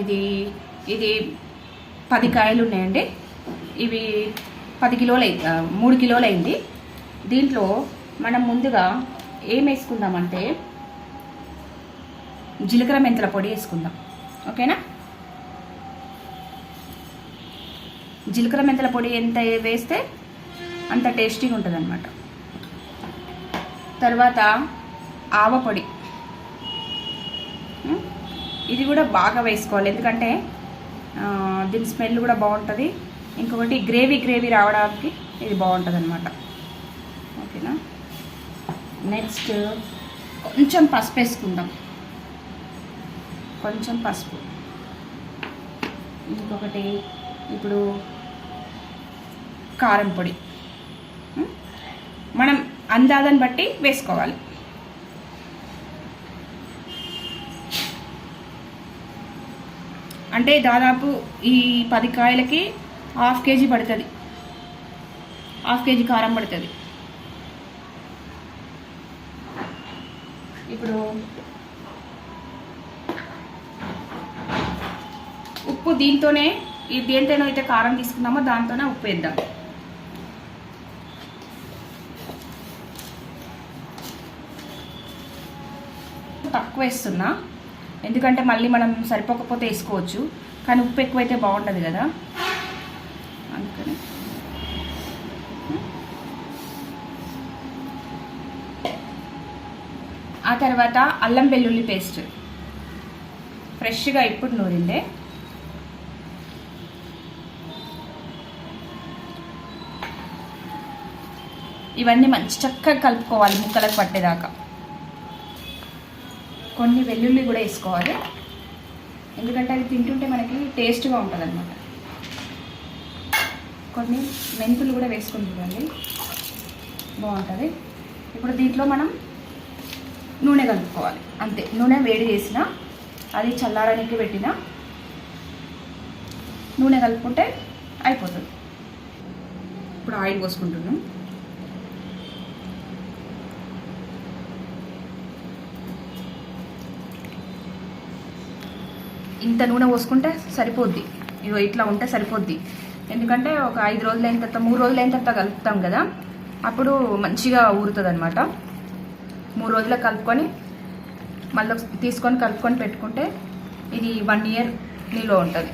ఇది ఇది పది కాయలు ఉన్నాయండి. ఇవి పది కిలోలు అయి మూడు కిలోలు అయింది. దీంట్లో మనం ముందుగా ఏం వేసుకుందామంటే జీలకర్ర మెంతుల పొడి వేసుకుందాం. ఓకేనా? జీలకర్ర మెంతుల పొడి ఎంత వేస్తే అంత టేస్టీగా ఉంటుంది అనమాట తర్వాత ఆవ పొడి. ఇది కూడా బాగా వేసుకోవాలి. ఎందుకంటే దీని స్మెల్ కూడా బాగుంటుంది. ఇంకొకటి గ్రేవీ గ్రేవీ రావడానికి ఇది బాగుంటుంది అనమాట ఓకేనా? నెక్స్ట్ కొంచెం పసుపు వేసుకుందాం. కొంచెం పసుపు. ఇంకొకటి ఇప్పుడు కారం పొడి. మనం అందాదని బట్టి వేసుకోవాలి. అంటే దాదాపు ఈ పది కాయలకి హాఫ్ కేజీ పడుతుంది. హాఫ్ కేజీ కారం పడుతుంది. ఇప్పుడు ఉప్పు దీంతోనే ఈ దేంతోనో అయితే కారం తీసుకున్నామో దాంతోనే ఉప్పు వేద్దాం. తక్కువ వేస్తున్నా. ఎందుకంటే మళ్ళీ మనం సరిపోకపోతే వేసుకోవచ్చు. కానీ ఉప్పు ఎక్కువైతే బాగుంటుంది కదా. అందుకని. ఆ తర్వాత అల్లం వెల్లుల్లి పేస్ట్. ఫ్రెష్గా ఇప్పుడు నూరిందే. ఇవన్నీ మంచి చక్కగా కలుపుకోవాలి ముక్కలకు పట్టేదాకా. కొన్ని వెల్లుల్లి కూడా వేసుకోవాలి. ఎందుకంటే అది తింటుంటే మనకి టేస్ట్గా ఉంటుంది అనమాట కొన్ని మెంతులు కూడా వేసుకుంటుందండి చూడండి. బాగుంటుంది. ఇప్పుడు దీంట్లో మనం నూనె కలుపుకోవాలి. అంతే. నూనె వేడి చేసిన అది చల్లారడానికి పెట్టిన నూనె కలుపుకుంటే అయిపోతుంది. ఇప్పుడు ఆయిల్ పోసుకుంటున్నాం. ఇంత నూనె పోసుకుంటే సరిపోద్ది. ఇగో ఇట్లా ఉంటే సరిపోద్ది. ఎందుకంటే ఒక ఐదు రోజులు అయిన తర్వాత మూడు రోజులు అయిన తర్వాత కలుపుతాం కదా అప్పుడు మంచిగా ఊరుతుంది అనమాట మూడు రోజులకు కలుపుకొని మళ్ళీ తీసుకొని కలుపుకొని పెట్టుకుంటే ఇది వన్ ఇయర్ నిలువ ఉంటుంది.